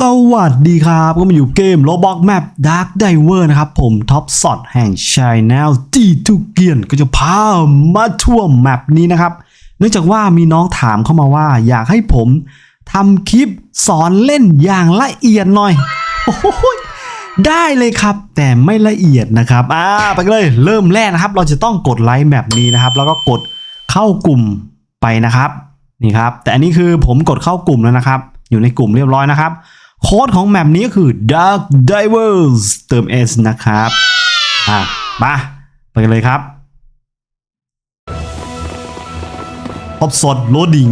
สวัสดีครับ ก็มาอยู่เกม Roblox Map Dark Diver นะครับ ผมท็อปสอดแห่ง Channel จีทุกเกียนก็จะพามาทั่วแมปนี้นะครับ เนื่องจากว่ามีน้องถามเข้ามาว่า อยากให้ผมทำคลิปสอนเล่นอย่างละเอียดหน่อย โอ้โหได้เลยครับ แต่ไม่ละเอียดนะครับ อ่า ไปเลยเริ่มแรกนะครับ เราจะต้องกดไลค์แมปนี้นะครับ แล้วก็กดเข้ากลุ่มไปนะครับนี่ครับ แต่อันนี้คือผมกดเข้ากลุ่มแล้วนะครับ อยู่ในกลุ่มเรียบร้อยนะครับ โค้ดของแมปนี้ก็คือ Dark Divers เติม S นะครับอะมาไปกันเลยครับพบสดโลดิง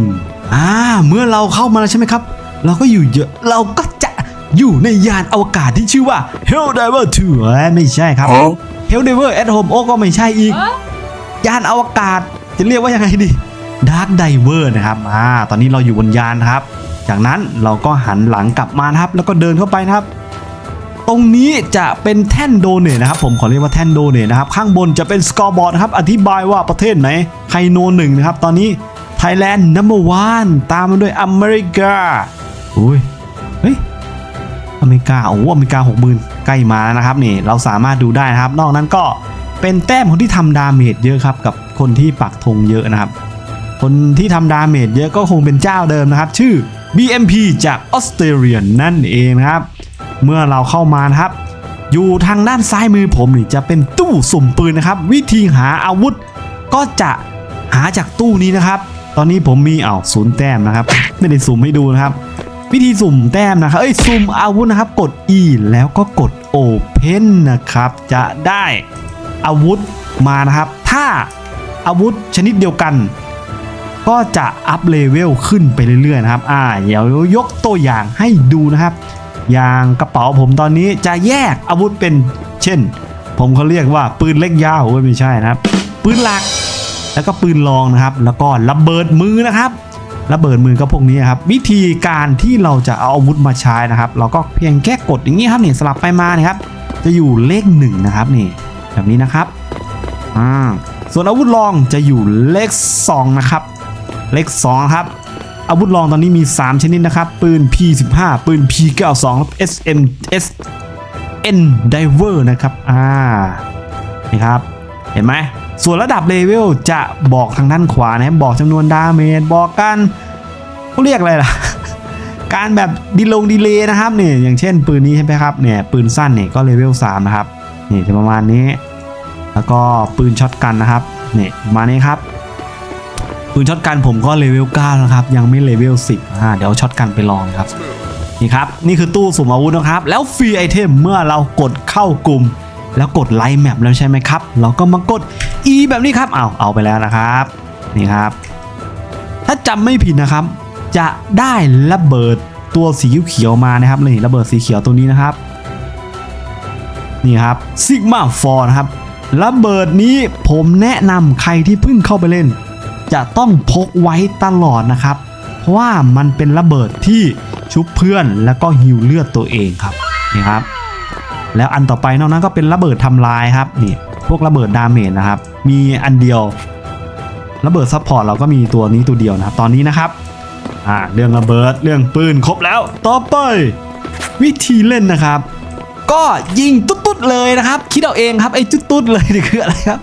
อ่าเมื่อเราเข้ามาแล้วใช่ไหมครับ เราก็อยู่เยอะเราก็จะอยู่ในยานอวกาศที่ชื่อว่า Hell Diver 2เอ้ยไม่ใช่ครับ Hell Diver at Home โอ้ก็ไม่ใช่อีก ยานอวกาศจะเรียกว่ายังไงดี Dark Diver นะครับอ่าตอนนี้เราอยู่บนยานนะครับ จากนั้นเราก็หันหลังกลับมานะครับ แล้วก็เดินเข้าไปนะครับ ตรงนี้จะเป็นแท่นโดเนทนะครับ ผมขอเรียกว่าแท่นโดเนทนะครับ ข้างบนจะเป็นสกอร์บอร์ดครับ อธิบายว่าประเทศไหนใครโนหนึ่งนะครับ ตอนนี้ไทยแลนด์นัมเบอร์วันตามมาด้วยอเมริกาอุ้ยเฮ้ยอเมริกาโอ้อเมริกาหกหมื่นใกล้มาแล้วนะครับนี่เราสามารถดูได้นะครับ นอกนั้นก็เป็นแต้มคนที่ทำดาเมจเยอะครับ กับคนที่ปักธงเยอะนะครับ คนที่ทำดาเมจเยอะก็คงเป็นเจ้าเดิมนะครับ ชื่อ BMP จากออสเตรเลียนั่นเองนะครับ เมื่อเราเข้ามานะครับ อยู่ทางด้านซ้ายมือผมนี่จะเป็นตู้สุ่มปืนนะครับ วิธีหาอาวุธ ก็จะหาจากตู้นี้นะครับ ตอนนี้ผมมีเอาศูนย์แต้มนะครับ ไม่ได้สุ่มให้ดูนะครับ วิธีสุ่มแต้มนะครับเอ้ยสุ่มอาวุธนะครับ กด E แล้วก็กด Open นะครับ จะได้อาวุธมานะครับ ถ้าอาวุธชนิดเดียวกัน ก็จะอัพเลเวลขึ้นไปเรื่อยๆนะครับอ่าเดี๋ยวยกตัวอย่างให้ดูนะครับ อย่างกระเป๋าผมตอนนี้จะแยกอาวุธเป็นเช่น ผมเขาเรียกว่าปืนเล็กยาวโอ้ยไม่ใช่นะครับ ปืนหลักแล้วก็ปืนรองนะครับ แล้วก็ระเบิดมือนะครับระเบิดมือก็พวกนี้ครับ วิธีการที่เราจะเอาอาวุธมาใช้นะครับ เราก็เพียงแค่กดอย่างนี้ครับนี่สลับไปมานะครับ จะอยู่เลขหนึ่งนะครับนี่แบบนี้นะครับอ่าส่วนอาวุธรองจะอยู่เลขสองนะครับ เลข2ครับอาวุธรองตอนนี้มี 3 ชนิดนะครับ ปืน P15 ปืน P92 และ SMS N Diver นะครับ อ่า นี่ครับ เห็นไหม ส่วนระดับเลเวลจะบอกทางด้านขวานะบบอกจำนวนดาเมจ บอกการเขาเรียกอะไรล่ะ การแบบดีลงดีเลย์นะครับเนี่ยอย่างเช่นปืนนี้ใช่ไหมครับ เนี่ย ปืนสั้นเนี่ยก็เลเวล3นะครับ นี่จะประมาณนี้ แล้วก็ปืนช็อตกันนะครับ เนี่ยประมาณนี้ครับ ปืนช็อตกันผมก็เลเวล9นะครับยังไม่เลเวล10อ่าเดี๋ยวช็อตกันไปลองครับนี่ครับนี่คือตู้สุ่มอาวุธนะครับ แล้วฟรีไอเทมเมื่อเรากดเข้ากลุ่ม แล้วกดไลค์แมปแล้วใช่ไหมครับ เราก็มากด E แบบนี้ครับเอาเอาไปแล้วนะครับ นี่ครับ ถ้าจำไม่ผิดนะครับ จะได้ระเบิดตัวสีเขียวมานะครับนี่ระเบิดสีเขียวตัวนี้นะครับนี่ครับซิกมาฟอร์นะครับระเบิดนี้ผมแนะนำใครที่เพิ่งเข้าไปเล่น จะต้องพกไว้ตลอดนะครับ เพราะว่ามันเป็นระเบิดที่ชุบเพื่อนแล้วก็ฮิวเลือดตัวเองครับนี่ครับ แล้วอันต่อไปนอกนั้นก็เป็นระเบิดทำลายครับนี่พวกระเบิดดาเมจนะครับ มีอันเดียว ระเบิดซัพพอร์ตเราก็มีตัวนี้ตัวเดียวนะครับตอนนี้นะครับอ่าเรื่องระเบิดเรื่องปืนครบแล้ว ต่อไปวิธีเล่นนะครับ ก็ยิงตุ๊ดๆเลยนะครับ คิดเอาเองครับไอ้ตุ๊ดๆเลยนี่คืออะไรครับ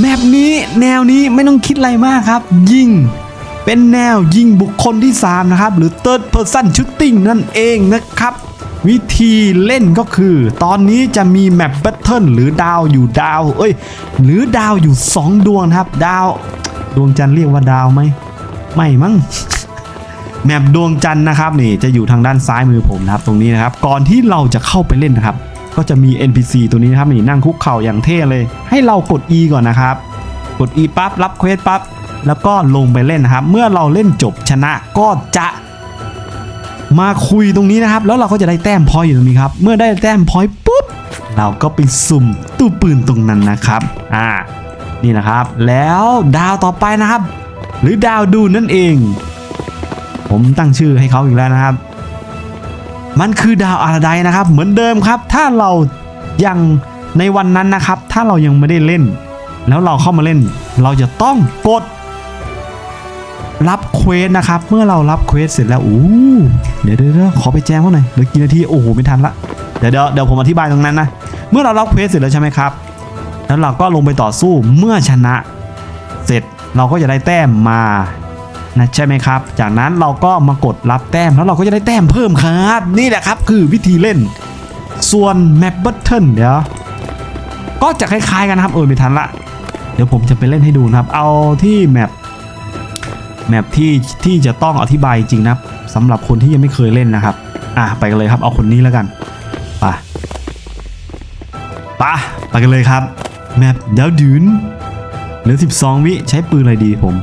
แมปนี้แนวนี้ไม่ต้องคิดอะไรมากครับ ยิงเป็นแนวยิงบุคคลที่ 3 นะครับ หรือ third person shooting นั่นเองนะครับ วิธีเล่นก็คือ ตอนนี้จะมีแมปแบทเทิลหรือดาวอยู่ดาว เอ้ย หรือดาวอยู่ 2 ดวงนะครับ ดาว ดวงจันทร์เรียกว่าดาวไหมไม่มั้งแมปดวงจันทร์นะครับนี่จะอยู่ทางด้านซ้ายมือผมนะครับ ตรงนี้นะครับ ก่อนที่เราจะเข้าไปเล่นนะครับ ก็จะมี NPC ตัวนี้นะครับนี่นั่งคุกเข่าอย่างเท่เลย ให้เรากด E ก่อนนะครับ กด E ปั๊บรับเควสปั๊บแล้วก็ลงไปเล่นนะครับ เมื่อเราเล่นจบชนะก็จะมาคุยตรงนี้นะครับ แล้วเราก็จะได้แต้มพอยต์อยู่ตรงนี้ครับ เมื่อได้แต้มพอยต์ปุ๊บ เราก็ไปสุ่มตู้ปืนตรงนั้นนะครับ อ่า นี่นะครับ แล้วดาวต่อไปนะครับ หรือดาวดูนั่นเอง ผมตั้งชื่อให้เขาอีกแล้วนะครับ มันคือดาวอาราไดนะครับ เหมือนเดิมครับ ถ้าเรายังในวันนั้นนะครับ ถ้าเรายังไม่ได้เล่น แล้วเราเข้ามาเล่น เราจะต้องกด รับเควสนะครับ เมื่อเรารับเควสเสร็จแล้วอู้เดี๋ยวเดี๋ยวขอไปแจ้งเขาหน่อยเหลือกี่นาทีโอ้โหไม่ทันละเดี๋ยวเดี๋ยวเดี๋ยวผมอธิบายตรงนั้นนะเมื่อเรารับเควสเสร็จแล้วใช่ไหมครับ แล้วเราก็ลงไปต่อสู้เมื่อชนะ เสร็จเราก็จะได้แต้มมา นะใช่ไหมครับ จากนั้นเราก็มากดรับแต้มแล้วเราก็จะได้แต้มเพิ่มครับ นี่แหละครับคือวิธีเล่น ส่วนแมปเบิลเทิลเดี๋ยวก็จะคล้ายๆกันนะครับเออไม่ทันละเดี๋ยวผมจะไปเล่นให้ดูนะครับ เอาที่แมปแมปที่ที่จะต้องอธิบายจริงนะครับสำหรับคนที่ยังไม่เคยเล่นนะครับ อะไปกันเลยครับ เอาคนนี้แล้วกันไปไปไปกันเลยครับ แมปดาวดืนเหลือ 12 วิใช้ปืนอะไรดีผม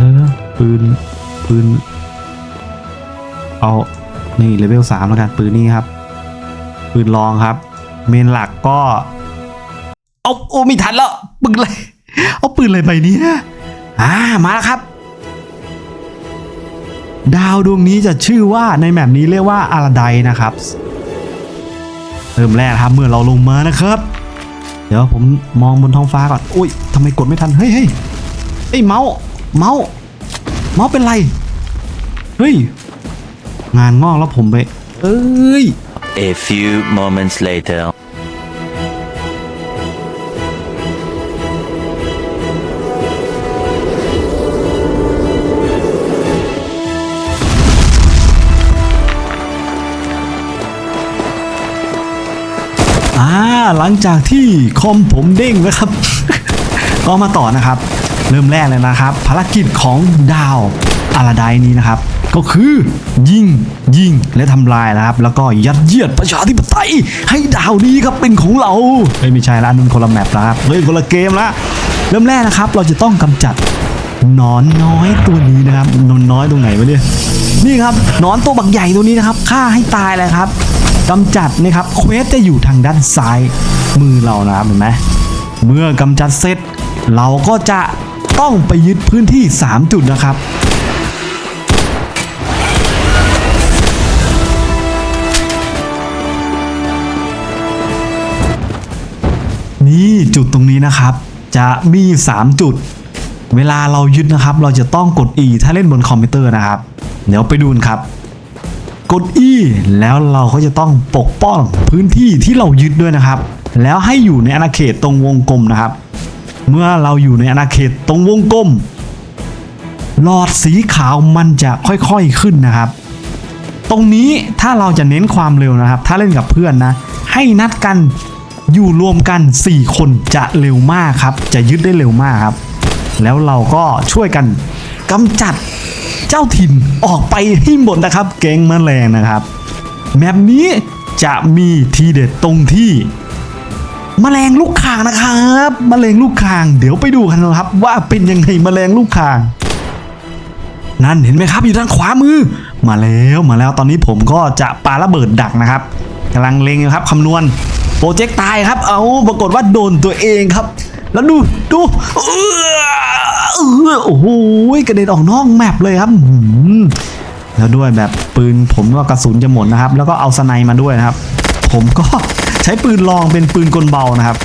เดี๋ยวๆปืนปืน เอานี่เลเวล3แล้วกันปืนนี้ครับ ปืนรองครับ เมนหลักก็ เอาโอ้ไม่ทันแล้วปืนเลยเอาปืนอะไรไปนี่ยอ่ามาแล้วครับ ดาวดวงนี้จะชื่อว่าในแมปนี้เรียกว่าอาราไดนะครับเริ่มแรกครับเมื่อเราลงมานะครับ เดี๋ยวผมมองบนท้องฟ้าก่อนอุ้ยทำไมกดไม่ทันเฮ้ยเฮ้ยเอ้เมาส์ เมาส์เมาส์เป็นไร เฮ้ย งานงอกแล้วผมไป เอ้ย A few moments later. อ่าหลังจากที่คอมผมเด้งนะครับ ก็มาต่อนะครับ เริ่มแรกเลยนะครับ ภารกิจของดาวอาราไดนี้นะครับ ก็คือยิงยิงและทำลายนะครับ แล้วก็ยัดเยียดประชาธิปไตย ให้ดาวนี้ครับเป็นของเราเฮ้ยไม่ใช่ละอันนั้นคนละแมปละครับเฮ้ยคนละเกมละเริ่มแรกนะครับ เราจะต้องกำจัดนอนน้อยตัวนี้นะครับนอนน้อยตรงไหนวะเนี่ยนี่ครับนอนตัวบักใหญ่ตัวนี้นะครับฆ่าให้ตายเลยครับกำจัดนะครับเควสจะอยู่ทางด้านซ้ายมือเรานะครับเห็นไหมเมื่อกำจัดเสร็จ เราก็จะ ต้องไปยึดพื้นที่ 3 จุดนะครับนี่จุดตรงนี้นะครับ จะมี 3 จุด เวลาเรายึดนะครับ เราจะต้องกด E ถ้าเล่นบนคอมพิวเตอร์นะครับ เดี๋ยวไปดูนครับ กด E แล้วเราก็จะต้องปกป้องพื้นที่ที่เรายึดด้วยนะครับ แล้วให้อยู่ในอาณาเขตตรงวงกลมนะครับ เมื่อเราอยู่ในอาณาเขตตรงวงกลม หลอดสีขาวมันจะค่อยๆขึ้นนะครับ ตรงนี้ถ้าเราจะเน้นความเร็วนะครับ ถ้าเล่นกับเพื่อนนะ ให้นัดกันอยู่รวมกัน 4 คนจะเร็วมากครับ จะยึดได้เร็วมากครับ แล้วเราก็ช่วยกันกำจัดเจ้าถิ่นออกไปให้หมดนะครับแก๊งแมลงนะครับ แมปนี้จะมีทีเด็ดตรงที่ แมลงลูกคางนะครับแมลงลูกคาง เดี๋ยวไปดูกันนะครับ ว่าเป็นยังไงแมลงลูกคาง นั่นเห็นไหมครับอยู่ด้านขวามือ มาแล้วมาแล้วตอนนี้ผมก็จะปาระเบิดดักนะครับกำลังเล็งอยู่ครับคำนวณโปรเจกต์ตายครับ เอาปรากฏว่าโดนตัวเองครับ แล้วดูดูเออโอ้โหกระเด็นออกนอกแมปเลยครับแล้วด้วยแบบปืนผมก็กระสุนจะหมดนะครับ แล้วก็เอาสไนมาด้วยนะครับ ผมก็ ช้ปืนลองเป็นปืนกลเบานะครับ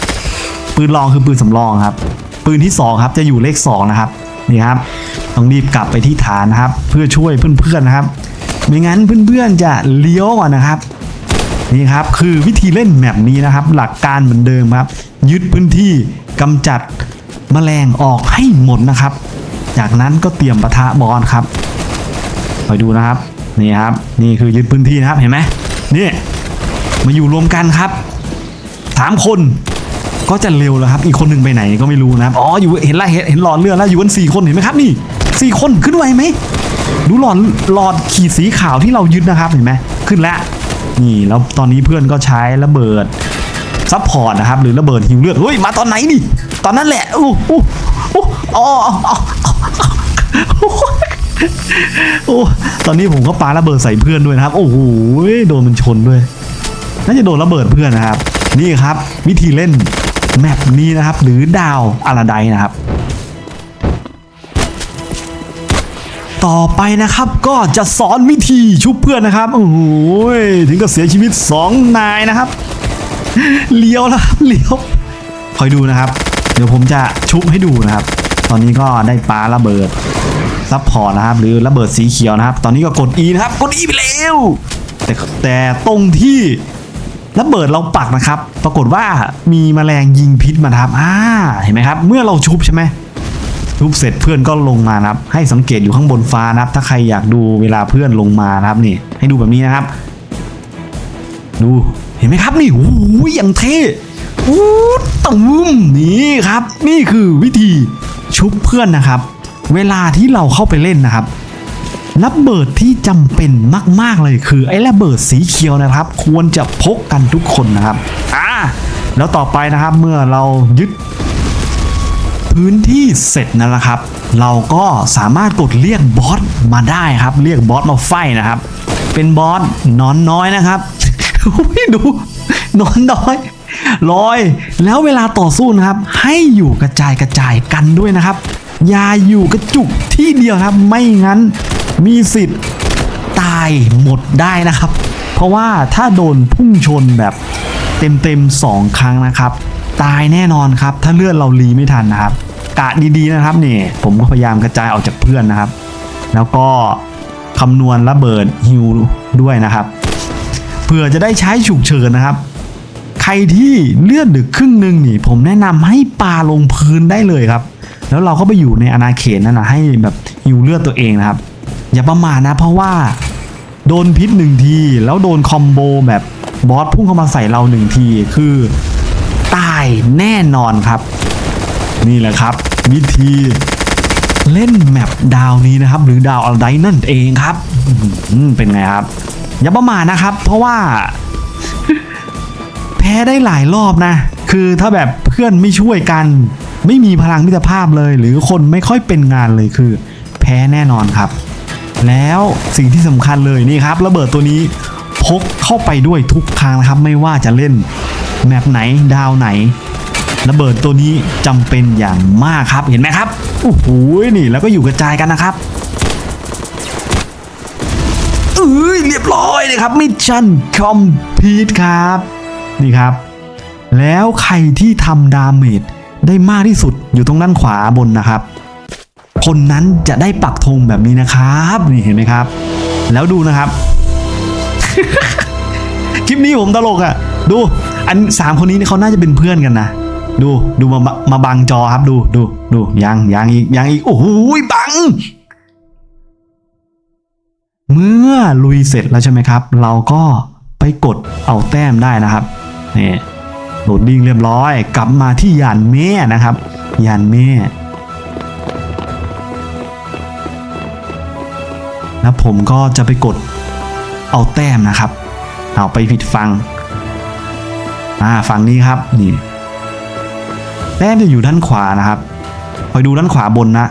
ปืนรองคือปืนสำรองครับ ปืนที่สองครับจะอยู่เลขสองนะครับนี่ครับต้องรีบกลับไปที่ฐานนะครับ เพื่อช่วยเพื่อนๆนะครับไม่งั้นเพื่อนๆจะเลี้ยวก่อนนะครับนี่ครับคือวิธีเล่นแมปนี้นะครับ หลักการเหมือนเดิมครับ ยึดพื้นที่กำจัดแมลงออกให้หมดนะครับ จากนั้นก็เตรียมปะทะบอลครับคอยดูนะครับนี่ครับ นี่คือยึดพื้นที่นะครับเห็นไหมนี่มาอยู่รวมกันครับ สามคนก็จะเร็วแล้วครับ อีกคนหนึ่งไปไหนก็ไม่รู้นะครับ อ๋อ อยู่เห็นละเห็นเห็นหลอดเลือดแล้วอยู่กันสี่คนเห็นไหมครับนี่สี่คนขึ้นไวไหม ดูหลอดหลอดขีดสีขาวที่เรายึดนะครับเห็นไหมขึ้นแล้วนี่แล้วตอนนี้เพื่อนก็ใช้ระเบิดซัพพอร์ตนะครับ หรือระเบิดหิวเลือดเฮ้ยมาตอนไหนนี่ ตอนนั้นแหละอู้อู้อู้อ๋ออ๋ออ๋อโอ้ตอนนี้ผมก็ปาระเบิดใส่เพื่อนด้วยนะครับ โอ้โหโดนมันชนด้วย น่าจะโดนระเบิดเพื่อนนะครับ นี่ครับ วิธีเล่นแมปนี้นะครับ หรือดาวอาราไดนะครับ ต่อไปนะครับก็จะสอนวิธีชุบเพื่อนนะครับโอ้โหถึงกับเสียชีวิต 2 นายนะครับเลี้ยวแล้วครับเลี้ยวคอยดูนะครับ เดี๋ยวผมจะชุบให้ดูนะครับ ตอนนี้ก็ได้ปลาระเบิดซับพอร์ตนะครับ หรือระเบิดสีเขียวนะครับ ตอนนี้ก็กด E นะครับ กด E ไปแล้วแต่แต่ตรงที่ ระเบิดเราปักนะครับ ปรากฏว่ามีแมลงยิงพิษมาครับอ่าเห็นไหมครับ เมื่อเราชุบใช่ไหมทุบเสร็จเพื่อนก็ลงมานะครับ ให้สังเกตอยู่ข้างบนฟ้านะครับ ถ้าใครอยากดูเวลาเพื่อนลงมานะครับนี่ ให้ดูแบบนี้นะครับ ดูเห็นไหมครับนี่โอ้ยอย่างเท่อู้ตุ้มนี่ครับ นี่คือวิธีชุบเพื่อนนะครับ เวลาที่เราเข้าไปเล่นนะครับ ระเบิดที่จำเป็นมาก ๆ เลยคือไอ้ระเบิดสีเขียวนะครับ ควรจะพกกันทุกคนนะครับอ่าแล้วต่อไปนะครับเมื่อเรายึดพื้นที่เสร็จนั่นแหละครับ เราก็สามารถกดเรียกบอสมาได้ครับ เรียกบอสมาไฟนะครับ เป็นบอสนอนน้อยนะครับอุ๊ยดูนอนน้อยลอยแล้วเวลาต่อสู้นะครับ ให้อยู่กระจายกระจายกันด้วยนะครับ อย่าอยู่กระจุกที่เดียวครับ ไม่งั้น มีสิทธิ์ตายหมดได้นะครับ เพราะว่าถ้าโดนพุ่งชนแบบเต็มๆสองครั้งนะครับ ตายแน่นอนครับ ถ้าเลือดเรารีไม่ทันนะครับ กะดีๆนะครับนี่ ผมก็พยายามกระจายออกจากเพื่อนนะครับ แล้วก็คำนวณระเบิดฮิวด้วยนะครับเผื่อจะได้ใช้ฉุกเฉินนะครับ ใครที่เลือดดึกครึ่งหนึ่งนี่ผมแนะนำให้ปาลงพื้นได้เลยครับ แล้วเราก็ไปอยู่ในอาณาเขตนั่นนะให้แบบฮิวเลือดตัวเองนะครับ อย่าประมาทนะ เพราะว่าโดนพิษหนึ่งทีแล้วโดนคอมโบแบบบอสพุ่งเข้ามาใส่เราหนึ่งทีคือตายแน่นอนครับ นี่แหละครับ วิธีเล่นแมปดาวนี้นะครับ หรือดาวอะไรนั่นเองครับเป็นไงครับ อย่าประมาทนะครับ เพราะว่า แพ้ได้หลายรอบนะ คือถ้าแบบเพื่อนไม่ช่วยกัน ไม่มีพลังมิตรภาพเลย หรือคนไม่ค่อยเป็นงานเลยคือ แพ้แน่นอนครับ แล้วสิ่งที่สำคัญเลยนี่ครับระเบิดตัวนี้พกเข้าไปด้วยทุกครั้งนะครับ ไม่ว่าจะเล่นแมปไหนดาวไหน ระเบิดตัวนี้จำเป็นอย่างมากครับเห็นไหมครับโอ้โหนี่แล้วก็อยู่กระจายกันนะครับเอ้ยเรียบร้อยเลยครับมิชชั่นคอมพีทครับนี่ครับ แล้วใครที่ทำดาเมจได้มากที่สุดอยู่ตรงด้านขวาบนนะครับ คนนั้นจะได้ปักธงแบบนี้นะครับนี่เห็นไหมครับ แล้วดูนะครับ คลิปนี้ผมตลกอะ่ะ ดูอันสามคนนี้เขาน่าจะเป็นเพื่อนกันนะดูดูมามาบังจอครับดูดูดูยังยังอีกยังอีกโอ้โหบัง เมื่อลุยเสร็จแล้วใช่ไหมครับ เราก็ไปกดเอาแต้มได้นะครับนี่โหลดดิ้งเรียบร้อย กลับมาที่ยานแม่นะครับยานแม่ แล้วผมก็จะไปกดเอาแต้มนะครับ เอาไปผิดฟังอ่าฝั่งนี้ครับนี่แต้มจะอยู่ด้านขวานะครับคอยดูด้านขวาบนนะ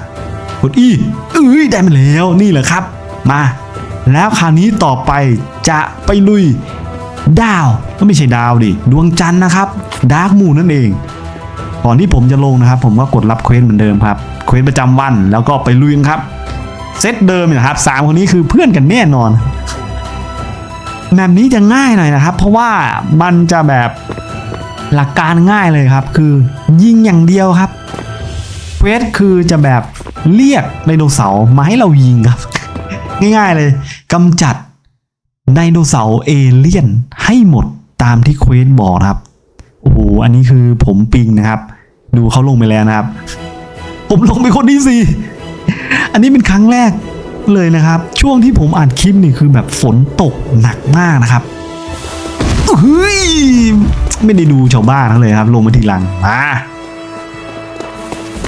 กดอีเอ้ยได้มาแล้วนี่แหละครับ มา แล้วคราวนี้ต่อไปจะไปลุยดาวก็ไม่ใช่ดาวดิดวงจันทร์นะครับดาร์กมูนนั่นเองก่อนที่ผมจะลงนะครับ ผมก็กดรับเควสเหมือนเดิมครับเควสประจำวันแล้วก็ไปลุยครับ เซตเดิมนะครับสามคนนี้คือเพื่อนกันแน่นอนแบบนี้จะง่ายหน่อยนะครับ เพราะว่ามันจะแบบหลักการง่ายเลยครับ คือยิงอย่างเดียวครับเควสคือจะแบบเรียกไดโนเสาร์มาให้เรายิงครับ ง่ายๆเลยกำจัดไดโนเสาร์เอเลี่ยนให้หมดตามที่เควสบอกนะครับโอ้โหอันนี้คือผมปิงนะครับ ดูเขาลงไปแล้วนะครับ ผมลงไปคนที่สี่ อันนี้เป็นครั้งแรกเลยนะครับ ช่วงที่ผมอ่านคลิปนี่คือแบบฝนตกหนักมากนะครับเฮ้ยไม่ได้ดูชาวบ้านเขาเลยครับ ลงมาทีหลังมา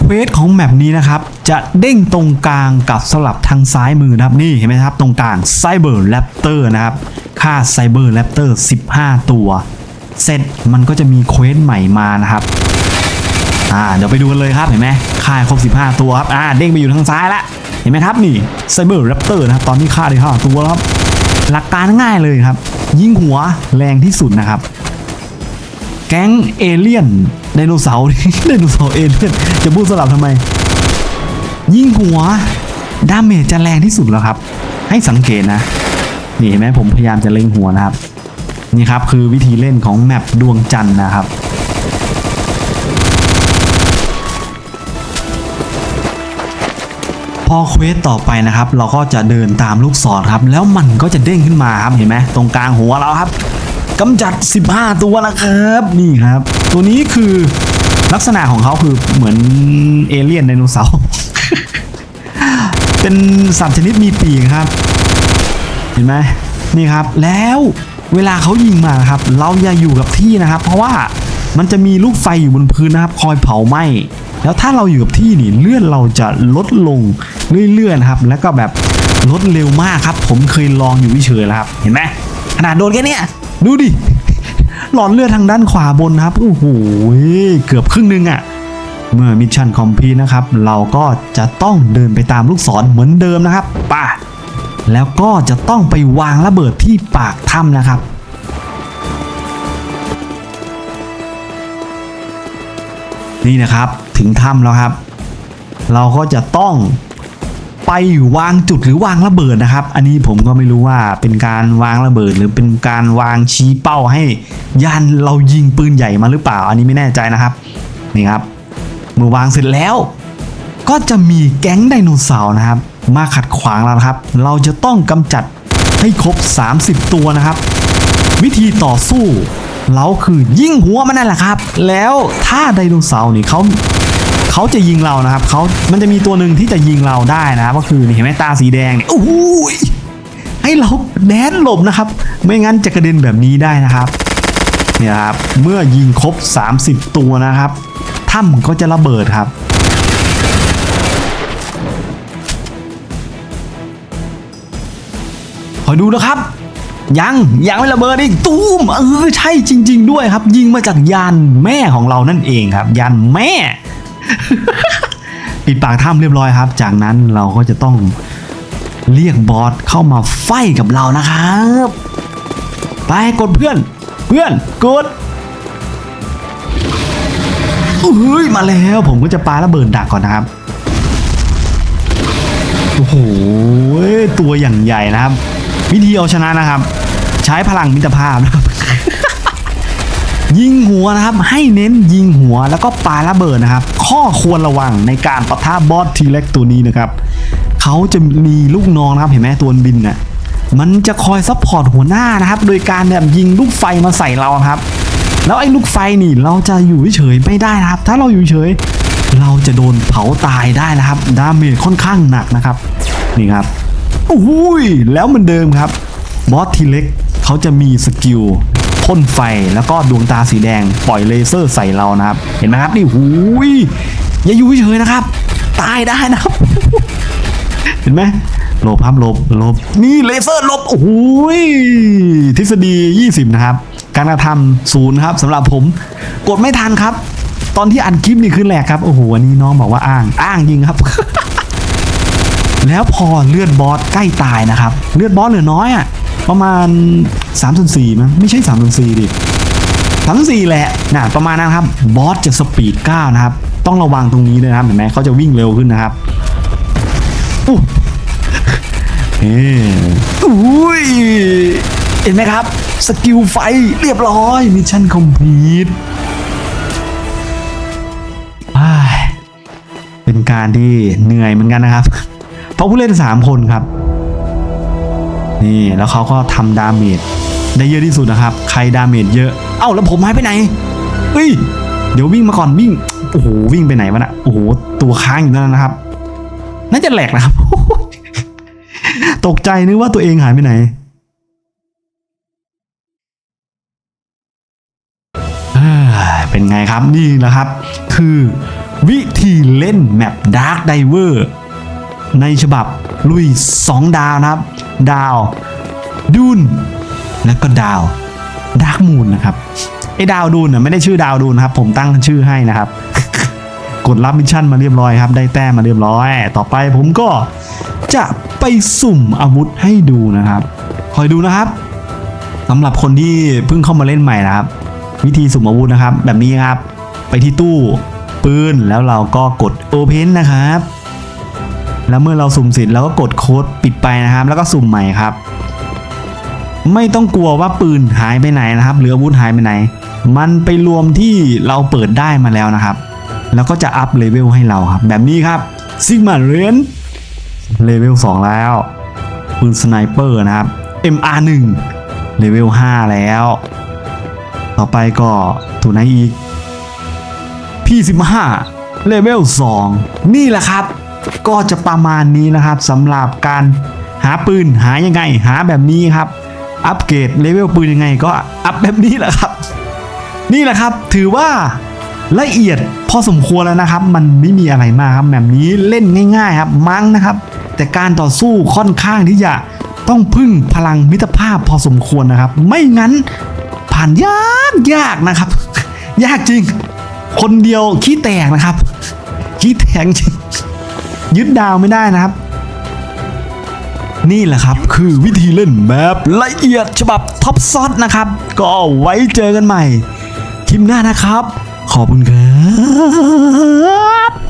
เควสของแมปนี้นะครับ จะเด้งตรงกลางกับสลับทางซ้ายมือนะครับนี่เห็นไหมครับ ตรงกลางไซเบอร์แรปเตอร์นะครับค่าไซเบอร์แรปเตอร์15 ตัว เสร็จมันก็จะมีเควสใหม่มานะครับ อ่าเดี๋ยวไปดูกันเลยครับเห็นไหมค่ายครบ 15 ตัวครับอ่าเด้งไปอยู่ทางซ้ายแล้วเห็นไหมครับนี่ไซเบอร์แรปเตอร์นะครับตอนนี้ค่าได้5ตัวแล้วครับหลักการง่ายเลยครับ ยิงหัวแรงที่สุดนะครับ แก๊งเอเลี่ยนไดโนเสาร์ไดโนเสาร์เอเลี่ยนจะพูดสลับทำไม ยิงหัวดาเมจจะแรงที่สุดแล้วครับ ให้สังเกตนะนี่เห็นไหมผมพยายามจะเล็งหัวนะครับ นี่ครับคือวิธีเล่นของแมปดวงจันทร์นะครับ พอเควสต่อไปนะครับ เราก็จะเดินตามลูกศรครับ แล้วมันก็จะเด้งขึ้นมาครับเห็นไหมตรงกลางหัวเราครับกำจัด 15 ตัวนะครับ นี่ครับ ตัวนี้คือลักษณะของเขาคือเหมือนเอเลี่ยนไดโนเสาร์เป็นสัตว์ชนิดมีปีกครับ เห็นไหมนี่ครับ แล้วเวลาเขายิงมาครับ เราอย่าอยู่กับที่นะครับ เพราะว่ามันจะมีลูกไฟอยู่บนพื้นนะครับ คอยเผาไหม้ แล้วถ้าเราอยู่กับที่นี่เลื่อนเราจะลดลงเรื่อยๆนะครับ แล้วก็แบบลดเร็วมากครับ ผมเคยลองอยู่เฉยๆแล้วครับ เห็นไหมขนาดโดนแค่เนี้ยดูดิหลอดเลือดทางด้านขวาบนนะครับโอ้โหเกือบครึ่งหนึงอะ่ะเมื่อมิชชั่นคอมพีนะครับ เราก็จะต้องเดินไปตามลูกศรเหมือนเดิมนะครับป่ะแล้วก็จะต้องไปวางระเบิดที่ปากถ้ำนะครับนี่นะครับ ถึงถ้ำแล้วครับ เราก็จะต้องไปวางจุดหรือวางระเบิดนะครับ อันนี้ผมก็ไม่รู้ว่าเป็นการวางระเบิด หรือเป็นการวางชี้เป้าให้ยันเรายิงปืนใหญ่มาหรือเปล่า อันนี้ไม่แน่ใจนะครับนี่ครับเมื่อวางเสร็จแล้ว ก็จะมีแก๊งไดโนเสาร์นะครับ มาขัดขวางเราครับ เราจะต้องกำจัดให้ครบ 30 ตัวนะครับ วิธีต่อสู้เราคือยิงหัวมันนั่นแหละครับ แล้วถ้าไดโนเสาร์นี่เขา เขาจะยิงเรานะครับเขามันจะมีตัวหนึ่งที่จะยิงเราได้นะครับก็คือนี่เห็นไหมตาสีแดงเนี่ยโอ้ยให้เราแดนหลบนะครับ ไม่งั้นจะกระเด็นแบบนี้ได้นะครับเนี่ยครับเมื่อยิงครบ 30 ตัวนะครับถ้ำก็จะระเบิดครับคอยดูนะครับยังยังไม่ระเบิดอีกตูมเออใช่จริง ๆ ด้วยครับ ยิงมาจากยานแม่ของเรานั่นเองครับยานแม่ ปิดปากถ้ำเรียบร้อยครับ จากนั้นเราก็จะต้องเรียกบอสเข้ามาไฟกับเรานะครับ ไปกดเพื่อน เพื่อนกดเฮ้ยมาแล้วผมก็จะปาระเบิดดักก่อนนะครับโอ้โหตัวอย่างใหญ่นะครับ วิธีเอาชนะนะครับ ใช้พลังมิตรภาพนะครับ ยิงหัวนะครับให้เน้นยิงหัวแล้วก็ปาระเบิดนะครับ ข้อควรระวังในการปะทะบอสทีเล็กตัวนี้นะครับเขาจะมีลูกน้องนะครับเห็นไหมตัวบินน่ะมันจะคอยซัพพอร์ตหัวหน้านะครับ โดยการแบบยิงลูกไฟมาใส่เราครับ แล้วไอ้ลูกไฟนี่เราจะอยู่เฉยไม่ได้นะครับ ถ้าเราอยู่เฉย เราจะโดนเผาตายได้นะครับ ดาเมจค่อนข้างหนักนะครับ นี่ครับอุ้ยแล้วเหมือนเดิมครับบอสทีเล็กเขาจะมีสกิล พ่นไฟแล้วก็ดวงตาสีแดงปล่อยเลเซอร์ใส่เรานะครับ เห็นไหมครับนี่หูยอย่าอยู่เฉยนะครับ ตายได้นะครับ เห็นไหมหลบครับหลบหลบนี่เลเซอร์หลบโอ้โหยทฤษฎี 20 นะครับ การกระทำศูนย์ครับสำหรับผมกดไม่ทันครับ ตอนที่อัดคลิปนี่คือแหลกครับ โอ้โหอันนี้น้องบอกว่าอ้างอ้างจริงครับ แล้วพอเลือดบอสใกล้ตายนะครับ เลือดบอสเหลือน้อยอะ่ะ ประมาณ3 4สี่มั้ยไม่ใช่3 4สี่ดิสามสี่แหละนะประมาณนั้นครับบอสจะสปีด9นะครับ ต้องระวังตรงนี้นะครับเห็นไหมเขาจะวิ่งเร็วขึ้นนะครับอู้เฮ้อุ้ยเห็นไหมครับ สกิลไฟเรียบร้อยมิชชั่นคอมพลีทเป็นการที่เหนื่อยเหมือนกันนะครับ เพราะผู้เล่น 3 คนครับ นี่แล้วเขาก็ทำดาเมจได้เยอะที่สุดนะครับ ใครดาเมจเยอะ เอ้าแล้วผมหายไปไหนเฮ้ย เดี๋ยววิ่งมาก่อนวิ่ง โอ้โหวิ่งไปไหนวะน่ะโอ้โหตัวค้างอยู่นั่นนะครับ น่าจะแหลกนะครับ ตกใจนึกว่าตัวเองหายไปไหน เป็นไงครับนี่แหละครับ คือวิธีเล่นแมป Dark Diver ในฉบับลุย 2 ดาวนะครับ ดาวดูนและก็ดาวดาร์กมูนนะครับไอ้ดาวดูนน่ะไม่ได้ชื่อดาวดูนนะครับ ผมตั้งชื่อให้นะครับ กดรับมิชชั่นมาเรียบร้อยครับ ได้แต้มมาเรียบร้อย ต่อไปผมก็จะไปสุ่มอาวุธให้ดูนะครับ คอยดูนะครับสำหรับคนที่เพิ่งเข้ามาเล่นใหม่นะครับ วิธีสุ่มอาวุธนะครับ แบบนี้ครับ ไปที่ตู้ปืนแล้วเราก็กด Open นะครับ แล้วเมื่อเราสุ่มเสร็จเราก็กดโค้ดปิดไปนะครับ แล้วก็สุ่มใหม่ครับ ไม่ต้องกลัวว่าปืนหายไปไหนนะครับหรืออาวุธหายไปไหน มันไปรวมที่เราเปิดได้มาแล้วนะครับ แล้วก็จะอัพเลเวลให้เราครับ แบบนี้ครับซิกมาเรนเลเวล2แล้วปืนสไนเปอร์นะครับ MR1 เลเวล5แล้ว ต่อไปก็ตัวไหนอีก P15 เลเวล2นี่แหละครับ ก็จะประมาณนี้นะครับสำหรับการหาปืนหายังไงหาแบบนี้ครับ อัปเกรดเลเวลปืนยังไงก็อัพแบบนี้แหละครับ นี่แหละครับถือว่าละเอียดพอสมควรแล้วนะครับ มันไม่มีอะไรมากครับแบบนี้เล่นง่าย ๆ ครับมั้งนะครับ แต่การต่อสู้ค่อนข้างที่จะต้องพึ่งพลังมิตรภาพพอสมควรนะครับ ไม่งั้นผ่านยากยากนะครับ ยากจริง คนเดียวขี้แตกนะครับขี้แตกจริง ยึดดาวไม่ได้นะครับ นี่แหละครับคือวิธีเล่นแบบละเอียดฉบับท็อปซอสนะครับ ก็ไว้เจอกันใหม่ คลิปหน้านะครับ ขอบคุณครับ